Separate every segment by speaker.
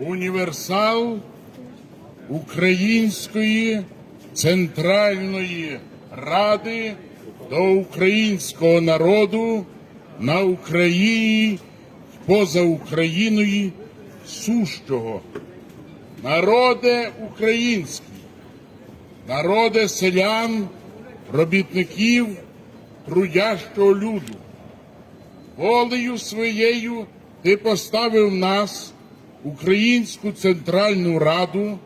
Speaker 1: універсал Української Центральної Ради до українського народу на Україні поза Україною сущого. Народе український, народе селян, робітників, трудящого люду. Волею своєю ти поставив нас, Українську Центральну Раду,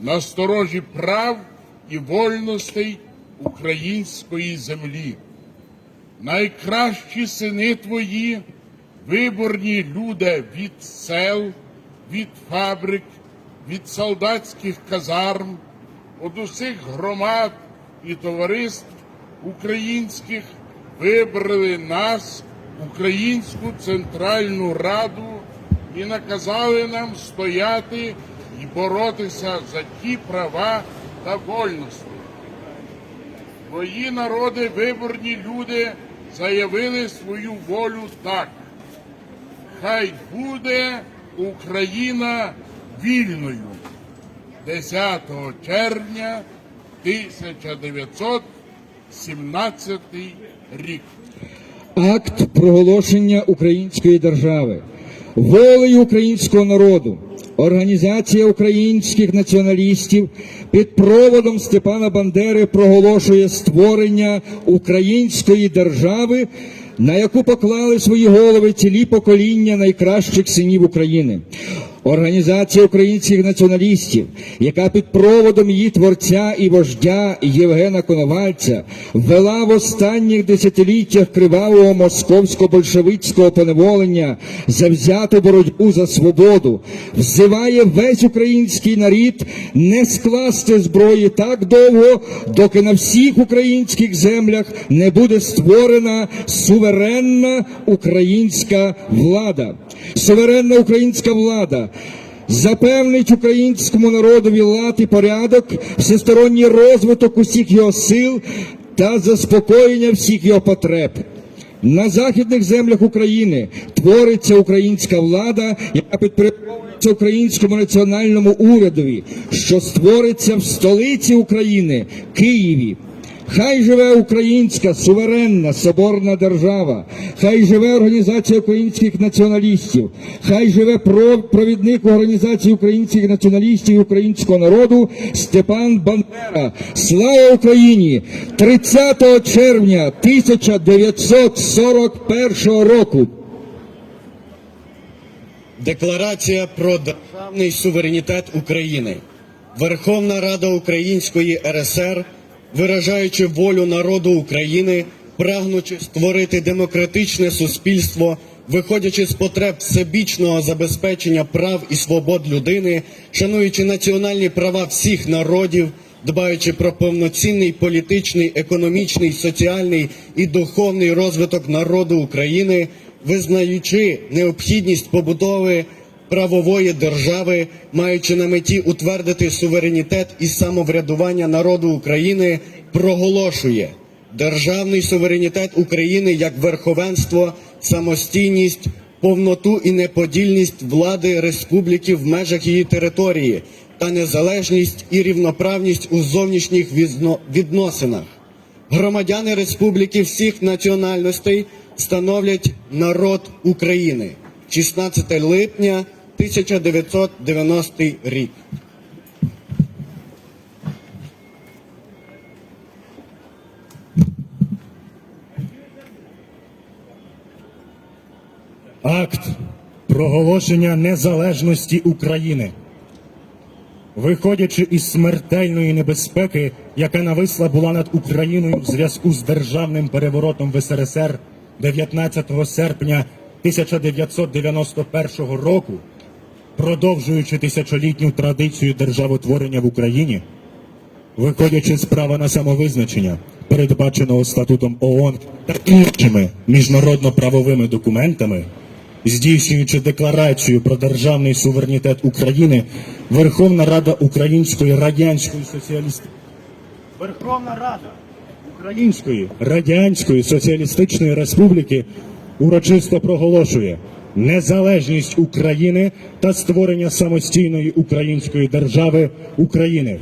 Speaker 1: на сторожі прав і вольностей української землі. Найкращі сини твої, виборні люди від сел, від фабрик, від солдатських казарм, від усіх громад і товариств українських вибрали нас, Українську Центральну Раду, і наказали нам стояти і боротися за ті права та вольності. Твої народи, виборні люди, заявили свою волю так. Хай буде Україна вільною 10 червня 1917 рік.
Speaker 2: Акт проголошення української держави, волею українського народу, Організація українських націоналістів під проводом Степана Бандери проголошує створення української держави, на яку поклали свої голови цілі покоління найкращих синів України. Організація українських націоналістів, яка під проводом її творця і вождя Євгена Коновальця вела в останніх десятиліттях кривавого московсько-большевицького поневолення завзяту боротьбу за свободу, взиває весь український нарід не скласти зброї так довго, доки на всіх українських землях не буде створена суверенна українська влада. Суверенна українська влада запевнить українському народові лад і порядок, всесторонній розвиток усіх його сил та заспокоєння всіх його потреб. На західних землях України твориться українська влада, яка підпорядковується українському національному урядові, що створиться в столиці України Києві. Хай живе українська суверенна соборна держава, хай живе організація українських націоналістів, хай живе провідник організації українських націоналістів і українського народу Степан Бандера. Слава Україні! 30 червня 1941 року.
Speaker 3: Декларація про державний суверенітет України. Верховна Рада Української РСР, виражаючи волю народу України, прагнучи створити демократичне суспільство, виходячи з потреб всебічного забезпечення прав і свобод людини, шануючи національні права всіх народів, дбаючи про повноцінний політичний, економічний, соціальний і духовний розвиток народу України, визнаючи необхідність побудови правової держави, маючи на меті утвердити суверенітет і самоврядування народу України, проголошує державний суверенітет України як верховенство, самостійність, повноту і неподільність влади республіки в межах її території та незалежність і рівноправність у зовнішніх відносинах. Громадяни республіки всіх національностей становлять народ України. 16 липня 1990 рік.
Speaker 4: Акт проголошення незалежності України. Виходячи із смертельної небезпеки, яка нависла була над Україною в зв'язку з державним переворотом в СРСР 19 серпня 1991 року, продовжуючи тисячолітню традицію державотворення в Україні, виходячи з права на самовизначення, передбаченого статутом ООН та іншими міжнародно-правовими документами, здійснюючи декларацію про державний суверенітет України, Верховна Рада Української Радянської Соціалістичної Верховна Рада Української Радянської Соціалістичної Республіки урочисто проголошує незалежність України та створення самостійної української держави України.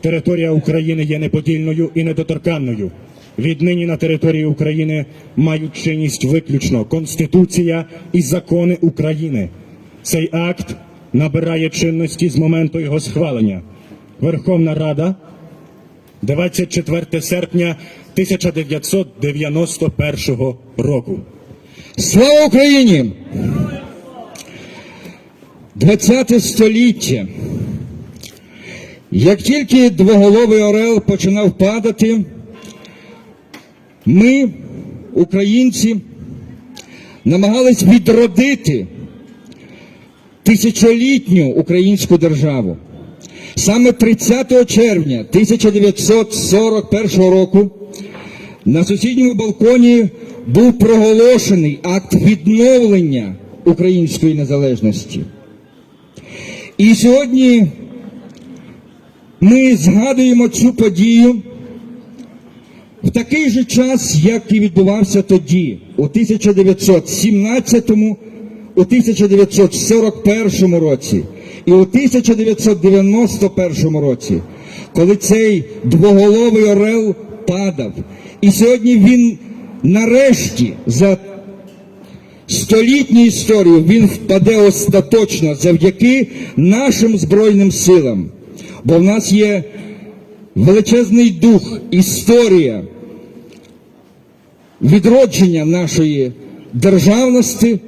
Speaker 4: Територія України є неподільною і недоторканною. Віднині на території України мають чинність виключно Конституція і закони України. Цей акт набирає чинності з моменту його схвалення. Верховна Рада 24 серпня 1991 року.
Speaker 2: Слава Україні! 20 століття. Як тільки двоголовий орел починав падати, ми, українці, намагались відродити тисячолітню українську державу. Саме 30 червня 1941 року на сусідньому балконі був проголошений акт відновлення української незалежності. І сьогодні ми згадуємо цю подію в такий же час, як і відбувався тоді, у 1917, у 1941 році і у 1991 році, коли цей двоголовий орел падав. І сьогодні він нарешті за столітню історію він впаде остаточно завдяки нашим Збройним силам. Бо в нас є величезний дух, історія відродження нашої державності,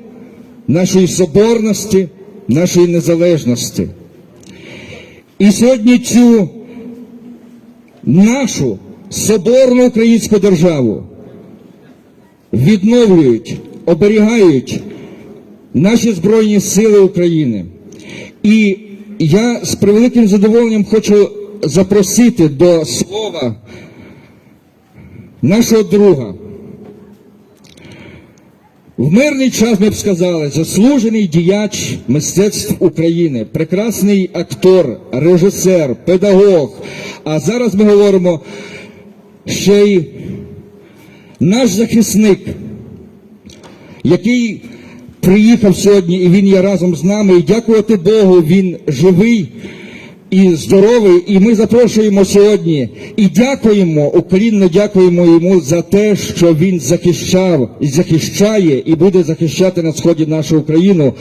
Speaker 2: нашої соборності, нашої незалежності. І сьогодні цю нашу соборну українську державу відновлюють, оберігають наші Збройні Сили України. І я з превеликим задоволенням хочу запросити до слова нашого друга. В мирний час ми б сказали, заслужений діяч мистецтв України, прекрасний актор, режисер, педагог. А зараз ми говоримо ще й наш захисник, який приїхав сьогодні, і він є разом з нами. І дякувати Богу, він живий і здоровий. І ми запрошуємо сьогодні і дякуємо, уклінно дякуємо йому за те, що він захищав і захищає, і буде захищати на сході нашу Україну.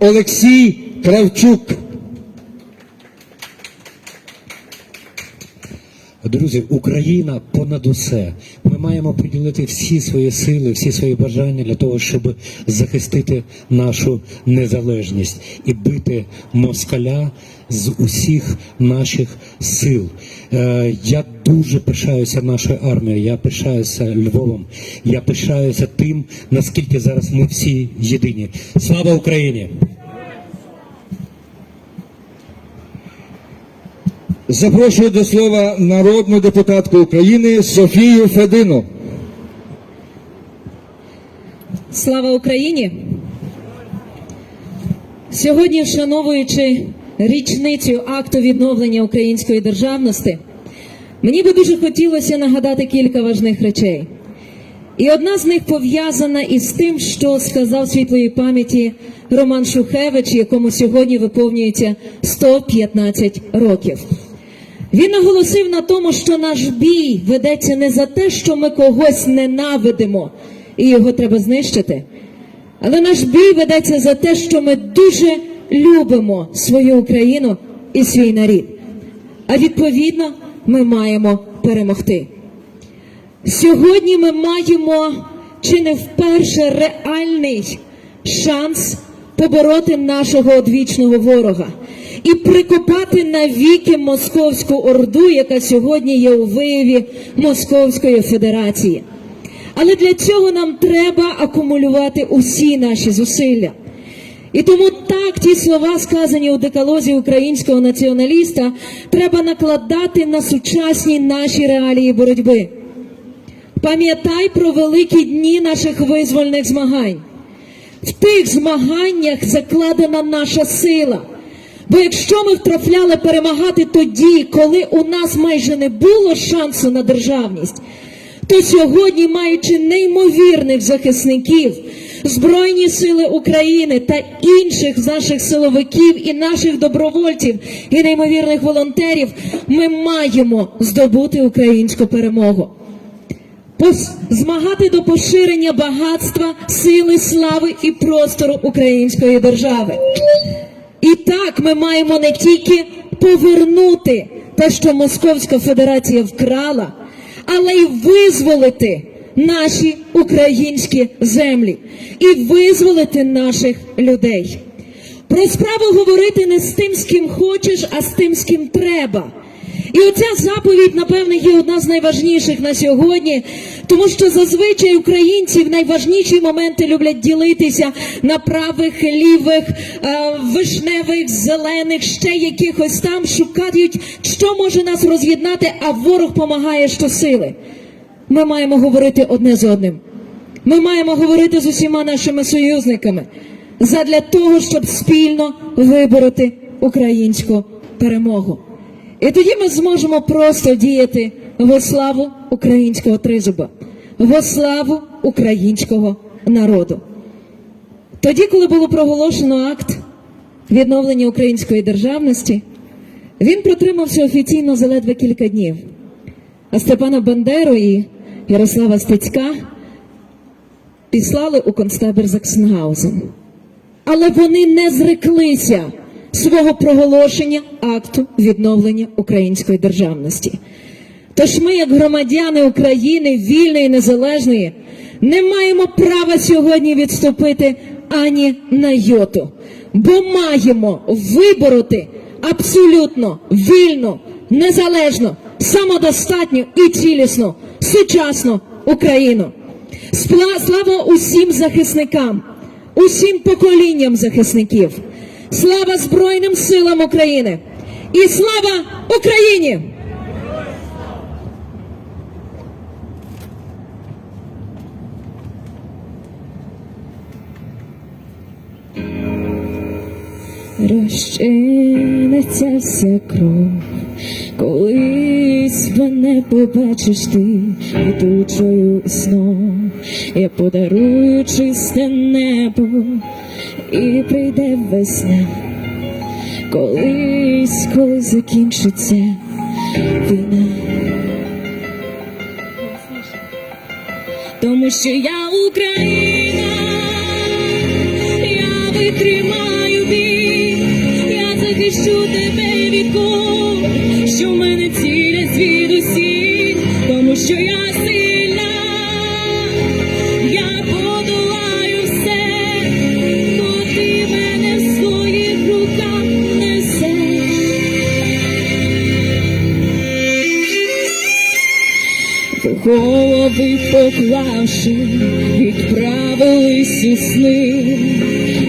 Speaker 2: Олексій Кравчук.
Speaker 5: Друзі, Україна понад усе. Ми маємо приділити всі свої сили, всі свої бажання для того, щоб захистити нашу незалежність і бити москаля з усіх наших сил. Е, я дуже пишаюся нашою армією, я пишаюся Львовом, я пишаюся тим, наскільки зараз ми всі єдині. Слава Україні!
Speaker 2: Запрошую до слова народну депутатку України Софію Федину.
Speaker 6: Слава Україні! Сьогодні, вшановуючи річницю акту відновлення української державності, мені би дуже хотілося нагадати кілька важних речей. І одна з них пов'язана із тим, що сказав світлої пам'яті Роман Шухевич, якому сьогодні виповнюється 115 років. Він наголосив на тому, що наш бій ведеться не за те, що ми когось ненавидимо і його треба знищити. Але наш бій ведеться за те, що ми дуже любимо свою Україну і свій нарід. А відповідно, ми маємо перемогти. Сьогодні ми маємо чи не вперше реальний шанс побороти нашого одвічного ворога і прикопати навіки московську орду, яка сьогодні є у вияві Московської Федерації. Але для цього нам треба акумулювати усі наші зусилля. І тому так ті слова, сказані у декалозі українського націоналіста, треба накладати на сучасні наші реалії боротьби. Пам'ятай про великі дні наших визвольних змагань. В тих змаганнях закладена наша сила. Бо якщо ми втрафляли перемагати тоді, коли у нас майже не було шансу на державність, то сьогодні, маючи неймовірних захисників, Збройні сили України та інших наших силовиків і наших добровольців і неймовірних волонтерів, ми маємо здобути українську перемогу. Змагати до поширення багатства, сили, слави і простору української держави. Ми маємо не тільки повернути те, що Московська Федерація вкрала, але й визволити наші українські землі і визволити наших людей. Про справу говорити не з тим, з ким хочеш, а з тим, з ким треба. І оця заповідь, напевне, є одна з найважніших на сьогодні, тому що зазвичай українці в найважніші моменти люблять ділитися на правих, лівих, е, вишневих, зелених, ще якихось там, шукають, що може нас роз'єднати, а ворог помагає щосили. Ми маємо говорити одне з одним. Ми маємо говорити з усіма нашими союзниками задля того, щоб спільно вибороти українську перемогу. І тоді ми зможемо просто діяти во славу українського тризуба, во славу українського народу. Тоді, коли було проголошено акт відновлення української державності, він протримався офіційно за ледве кілька днів. А Степана Бандеру і Ярослава Стецька післали у концтабір Заксенгаузен. Але вони не зреклися свого проголошення акту відновлення української державності. Тож ми, як громадяни України, вільної і незалежної, не маємо права сьогодні відступити ані на йоту, бо маємо вибороти абсолютно вільну, незалежну, самодостатню і цілісну сучасну Україну. Слава усім захисникам, усім поколінням захисників. Слава Збройним силам України і слава Україні! Розчиниться вся кров, колись мене побачиш ти ідучою сном, я подарую чисте небо і прийде весна. Колись, коли закінчиться війна. Тому що я Україна, я витримаю я тебе від що в мене цілять звідусіль, тому що я сильна, я подолаю все, бо ти мене в своїх руках несеш. Голови поклавши, відправились у сни.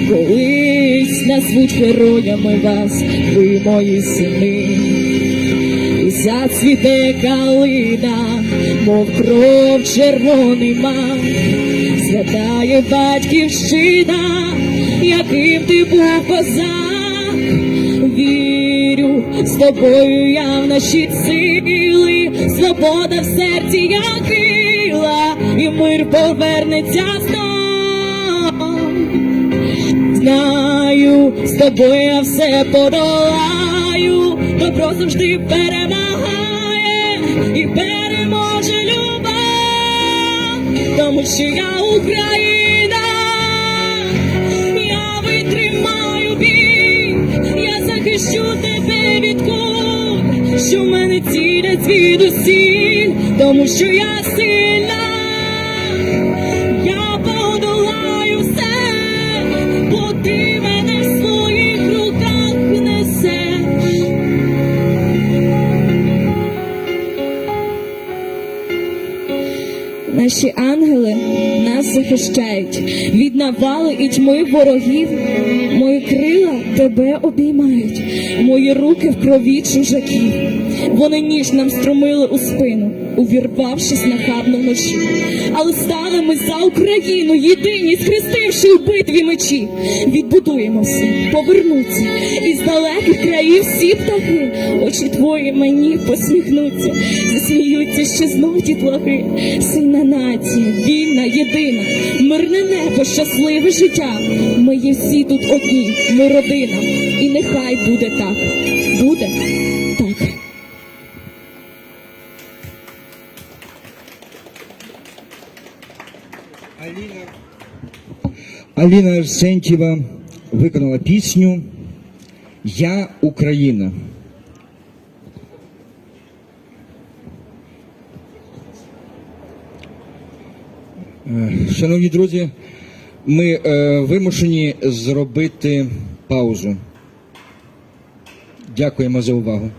Speaker 6: Колись назвуть героями вас, ви мої сини. І зацвіте калина, мов кров червоний мак, згадає батьківщина, яким ти був козак. Вірю, з тобою я в наші сили, свобода в серці я крила, і мир повернеться знов. Знаю, з тобою я все подолаю, добро завжди перемагає і переможе любов, тому що я Україна, я витримаю бій, я захищу тебе від куль, що в мене цілять звідусіль, тому що я сильна. Я подолаю все, бо ти мене в своїх руках несеш. Наші ангели нас захищають від навали і тьми ворогів. Мої крила тебе обіймають, мої руки в крові чужаків. Вони ніж нам струмили у спину.
Speaker 7: Увірвавшись нахабно вночі. Але стали ми за Україну, єдині, схрестивши у битві мечі. Відбудуємося, повернуться, із далеких країв всі птахи. Очі твої мені посміхнуться, засміються ще знов дітлахи. Сильна нація, вільна, єдина, мирне небо, щасливе життя. Ми є всі тут одні, ми родина, і нехай буде так. Буде
Speaker 2: Аліна, Аліна Арсентьєва виконала пісню Я Україна. Е, Шановні друзі, ми е, вимушені зробити паузу. Дякуємо за увагу.